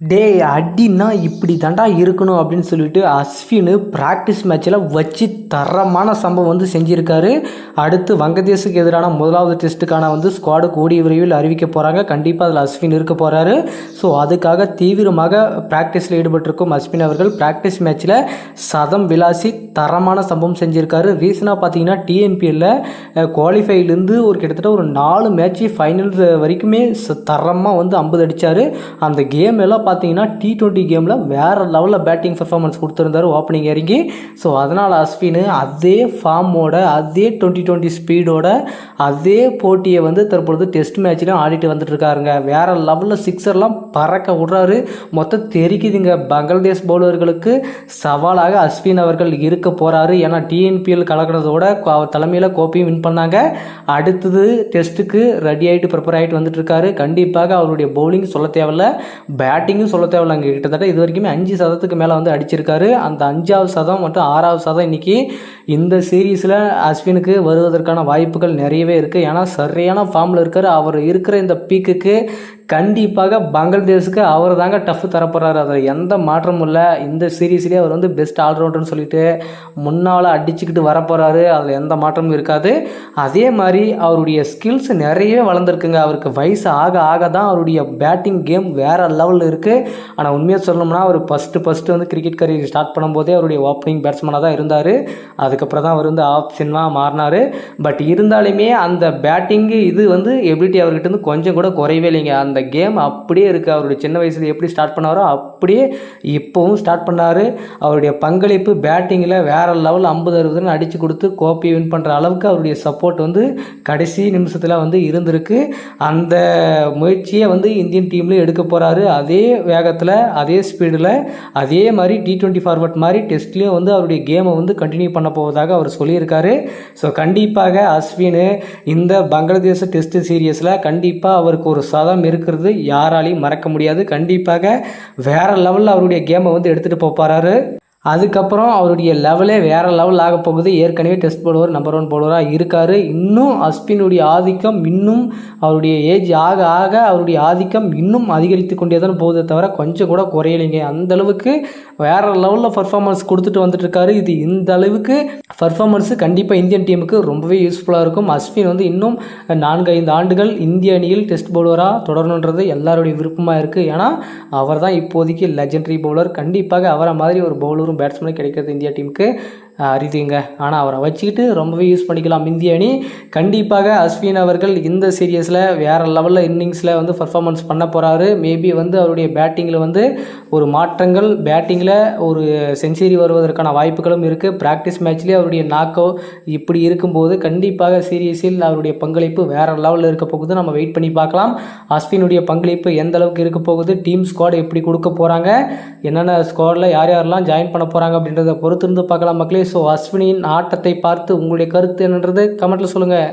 டே அடின்னா இப்படி தாண்டா இருக்கணும் அப்படின்னு சொல்லிட்டு அஸ்வின் ப்ராக்டிஸ் மேட்ச்சில் வச்சு தரமான சம்பவம் வந்து செஞ்சுருக்காரு. அடுத்து வங்கதேசுக்கு எதிரான முதலாவது டெஸ்ட்டுக்கான வந்து ஸ்குவாடு கூடிய விரைவில் அறிவிக்க போகிறாங்க கண்டிப்பாக அதில் அஸ்வின் இருக்க போகிறாரு ஸோ அதுக்காக தீவிரமாக ப்ராக்டிஸில் ஈடுபட்டிருக்கும் அஸ்வின் அவர்கள் ப்ராக்டிஸ் மேட்ச்சில் சதம் விளாசி தரமான சம்பவம் செஞ்சுருக்காரு. ரீசனாக பார்த்தீங்கன்னா டிஎன்பிஎல்ல குவாலிஃபைலேருந்து ஒரு கிட்டத்தட்ட ஒரு நாலு மேட்ச்சு ஃபைனல் வரைக்குமே தரமாக வந்து ஐம்பது அடித்தார் அந்த கேம் எல்லாம் பார்த்தீங்கன்னா டி டுவெண்ட்டி கேமில் வேறு லெவலில் பேட்டிங் பெர்ஃபார்மன்ஸ் கொடுத்துருந்தாரு ஓப்பனிங் இறங்கி. ஸோ அதனால் அஸ்வின் அதே ஃபார்மோட அதே டுவெண்ட்டி டுவெண்ட்டி ஸ்பீடோட அதே போட்டியை வந்து தற்பொழுது டெஸ்ட் மேட்ச்லையும் ஆடிட்டு வந்துட்டுருக்காருங்க வேறு லெவலில் சிக்ஸர்லாம் பறக்க விட்றாரு. மொத்தம் தெரிக்குதுங்க பங்களாதேஷ் பவுலர்களுக்கு சவாலாக அஸ்வின் அவர்கள் இருக்க போகிறாரு ஏன்னா டிஎன்பிஎல் கலக்கிறதோட அவர் தலைமையில் கோப்பையும் வின் பண்ணாங்க. அடுத்தது டெஸ்ட்டுக்கு ரெடி ஆகிட்டு ப்ரிப்பேர் ஆகிட்டு வந்துட்டுருக்காரு கண்டிப்பாக அவருடைய பவுலிங் சொல்ல தேவையில்ல. பேட்டிங்கும் சொல்ல தேவையில்ல அங்கே கிட்டத்தட்ட. இது வரைக்குமே அஞ்சு சதத்துக்கு மேலே வந்து அடிச்சிருக்காரு. அந்த அஞ்சாவது சதம் மற்றும் ஆறாவது சதம் இன்னைக்கு இந்த சீரீஸில் அஸ்வினுக்கு வருவதற்கான வாய்ப்புகள் நிறையவே இருக்குது ஏன்னா சரியான ஃபார்மில் இருக்கார். அவர் இருக்கிற இந்த பீக்குக்கு கண்டிப்பாக பங்களாதேஷுக்கு அவர் தாங்க டஃப் தரப்போகிறாரு அதில் எந்த மாற்றமும் இல்லை. இந்த சீரீஸ்லேயே அவர் வந்து பெஸ்ட் ஆல்ரவுண்டர்னு சொல்லிட்டு முன்னால் அடிச்சுக்கிட்டு வரப்போகிறாரு அதில் எந்த மாற்றமும் இருக்காது. அதே மாதிரி அவருடைய ஸ்கில்ஸ் நிறையவே வளர்ந்துருக்குங்க. அவருக்கு வயசு ஆக ஆக தான் அவருடைய பேட்டிங் கேம் வேறு லெவலில் இருக்குது ஆனால் உண்மையாக சொல்லணும்னா அவர் ஃபஸ்ட்டு ஃபஸ்ட்டு வந்து கிரிக்கெட் கரியர் ஸ்டார்ட் பண்ணும்போதே அவருடைய ஓப்பனிங் பேட்ஸ்மனாக தான் இருந்தார். அதுக்கப்புறம் தான் அவர் வந்து ஆப்ஷனாக மாறினார். பட் இருந்தாலுமே அந்த பேட்டிங்கு இது வந்து எபிலிட்டி அவர்கிட்ட வந்து கொஞ்சம் கூட குறையவே இல்லைங்க. அந்த கேம் அப்படியே இருக்குது அவருடைய சின்ன வயசில் எப்படி ஸ்டார்ட் பண்ணாரோ அப்படியே இப்போவும் ஸ்டார்ட் பண்ணார். அவருடைய பங்களிப்பு பேட்டிங்கில் வேறு லெவல் ஐம்பது அறுபதுன்னு அடித்து கொடுத்து கோப்பையை வின் பண்ணுற அளவுக்கு அவருடைய சப்போர்ட் வந்து கடைசி நிமிஷத்தில் வந்து இருந்திருக்கு. அந்த முயற்சியை வந்து இந்தியன் டீமில் எடுக்க போகிறாரு அதே வேகத்தில் அதே ஸ்பீடில் அதே மாதிரி டி டுவெண்ட்டி ஃபார்வர்ட் மாதிரி டெஸ்ட்லேயும் வந்து அவருடைய கேமை வந்து கண்டினியூ பண்ண போவதாக அவர் சொல்லியிருக்காரு. ஸோ கண்டிப்பாக அஸ்வின் இந்த பங்களாதேச டெஸ்ட் சீரியஸில் கண்டிப்பாக அவருக்கு ஒரு சதம் இருக்கிறது. யாராலையும் மறக்க முடியாது. கண்டிப்பாக வேற லெவலில் அவருடைய கேமை வந்து எடுத்துகிட்டு போகிறாரு அதுக்கப்புறம் அவருடைய லெவலே வேறு லெவல் ஆக போகுது. ஏற்கனவே டெஸ்ட் போடுவார் நம்பர் ஒன் போடுவராக இருக்கார். இன்னும் அஸ்வினுடைய ஆதிக்கம் இன்னும் அவருடைய ஏஜ் ஆக ஆக அவருடைய ஆதிக்கம் இன்னும் அதிகரித்து கொண்டே தான் போகுதே தவிர கொஞ்சம் கூட குறையலைங்க. அந்த அளவுக்கு வேறு லெவலில் பர்ஃபார்மன்ஸ் கொடுத்துட்டு வந்துட்டு இருக்காரு இது இந்த அளவுக்கு பர்ஃபார்மன்ஸு கண்டிப்பாக இந்தியன் டீமுக்கு ரொம்பவே யூஸ்ஃபுல்லாக இருக்கும். அஸ்வின் வந்து இன்னும் நான்கு ஐந்து ஆண்டுகள் இந்திய அணியில் டெஸ்ட் பவுலராக தொடரணுன்றது எல்லாருடைய விருப்பமாக இருக்குது ஏன்னா அவர் தான் இப்போதைக்கு லெஜெண்டரி பவுலர் கண்டிப்பாக அவரை மாதிரி ஒரு பவுலரும் பேட்ஸ்மேனும் கிடைக்கிறது இந்தியா டீமுக்கு அரிதுங்க ஆனால் அவரை வச்சுக்கிட்டு ரொம்பவே யூஸ் பண்ணிக்கலாம். இந்திய அணி கண்டிப்பாக அஸ்வின் அவர்கள் இந்த சீரியஸில் வேறு லெவலில் இன்னிங்ஸில் வந்து பர்ஃபார்மன்ஸ் பண்ண போகிறாரு மேபி வந்து அவருடைய பேட்டிங்கில் வந்து ஒரு மாற்றங்கள் பேட்டிங்கில் ஒரு செஞ்சுரி வருவதற்கான வாய்ப்புகளும் இருக்குது ப்ராக்டிஸ் மேட்ச்லேயே அவருடைய நாக்கோ இப்படி இருக்கும்போது கண்டிப்பாக சீரியஸில் அவருடைய பங்களிப்பு வேறு லெவலில் இருக்க போகுது. நம்ம வெயிட் பண்ணி பார்க்கலாம். அஸ்வினுடைய பங்களிப்பு எந்த அளவுக்கு இருக்க போகுது? டீம் ஸ்குவாட் எப்படி கொடுக்க போகிறாங்க என்னென்ன ஸ்குவாடில் யார் யாரெல்லாம் ஜாயின் பண்ண போகிறாங்க அப்படின்றத பொறுத்திருந்து பார்க்கலாம் மக்களே. ஸோ அஸ்வினியின் ஆட்டத்தை பார்த்து உங்களுடைய கருத்து என்னன்றது கமெண்ட்டில் சொல்லுங்கள்